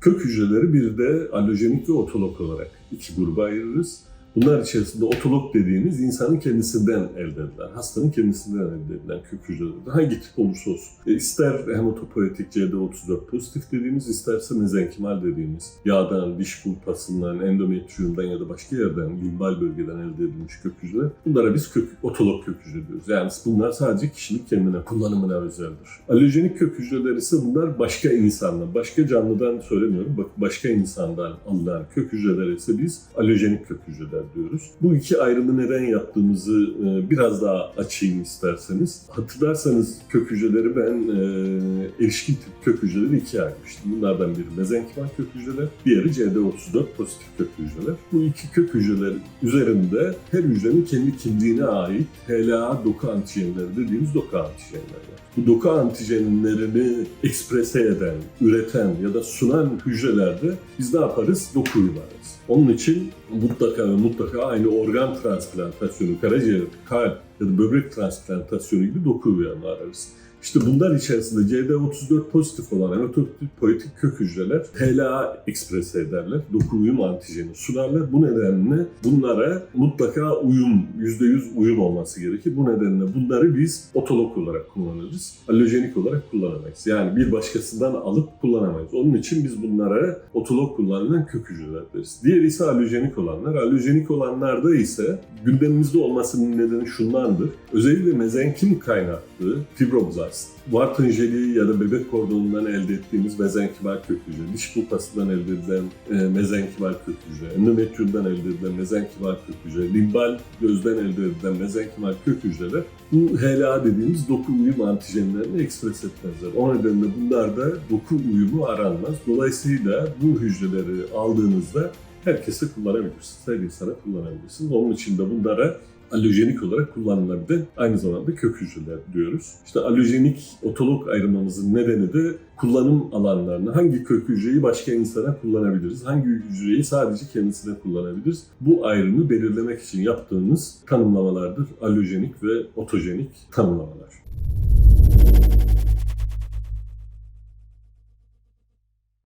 Kök hücreleri bir de allojenik ve otolog olarak iki gruba ayırırız. Bunlar içerisinde otolog dediğimiz insanın kendisinden elde edilen, hastanın kendisinden elde edilen kök hücreleri. Hangi tip olursa olsun. E, ister hematopoietik CD34 pozitif dediğimiz, isterse mezenkimal dediğimiz yağdan, diş pulpasından, endometriyumdan ya da başka yerden, limbal bölgeden elde edilmiş kök hücreler. Bunlara biz kök, otolog kök hücre diyoruz. Yani bunlar sadece kişinin kendine, kullanımına özeldir. Allojenik kök hücreler ise bunlar başka insandan, başka canlıdan söylemiyorum, bak başka insandan alınan kök hücreler ise biz allojenik kök hücreler diyoruz. Bu iki ayrımı neden yaptığımızı e, biraz daha açayım isterseniz. Hatırlarsanız kök hücreleri ben e, erişkin tip kök hücreleri ikiye ayırmıştım. Bunlardan biri mezenkimal kök hücreler, diğeri CD34 pozitif kök hücreler. Bu iki kök hücreler üzerinde her hücrenin kendi kimliğine ait HLA doku antijenleri dediğimiz doku antijenleri var. Bu doku antijenlerini eksprese eden, üreten ya da sunan hücrelerde biz ne yaparız? Doku uygularız. Onun için mutlaka ve aynı organ transplantasyonu, karaciğer, kalp ya da böbrek transplantasyonu gibi doku uyanı ararız. İşte bunlar içerisinde CD34 pozitif olan hematopoietik kök hücreler HLA eksprese ederler. Doku uyum antijeni sunarlar. Bu nedenle bunlara mutlaka uyum, %100 uyum olması gerekir. Bu nedenle bunları biz otolog olarak kullanırız. Allojenik olarak kullanamayız. Yani bir başkasından alıp kullanamayız. Onun için biz bunlara otolog kullanılan kök hücreler deriz. Diğeri ise allojenik olanlar. Allojenik olanlarda ise gündemimizde olmasının nedeni şundandır. Özellikle mezenkim kaynaklı fibroblast, jeli ya da bebek kordonundan elde ettiğimiz mezenkimal kök hücre, diş pulpasından elde edilen e, mezenkimal kök hücre, endometriyumdan elde edilen mezenkimal kök hücre, limbal gözden elde edilen mezenkimal kök hücreler bu HLA dediğimiz doku uyum antijenlerini ekspres etmezler. O nedenle bunlarda doku uyumu aranmaz. Dolayısıyla bu hücreleri aldığınızda herkese kullanabilirsiniz. Her insana kullanabilirsiniz. Onun için de bunlara allojenik olarak kullanılabilen aynı zamanda kök hücreler diyoruz. İşte allojenik otolog ayırmamızın nedeni de kullanım alanlarını, hangi kök hücreyi başka insana kullanabiliriz, hangi hücreyi sadece kendisine kullanabiliriz. Bu ayrımı belirlemek için yaptığımız tanımlamalardır allojenik ve otojenik tanımlamalar.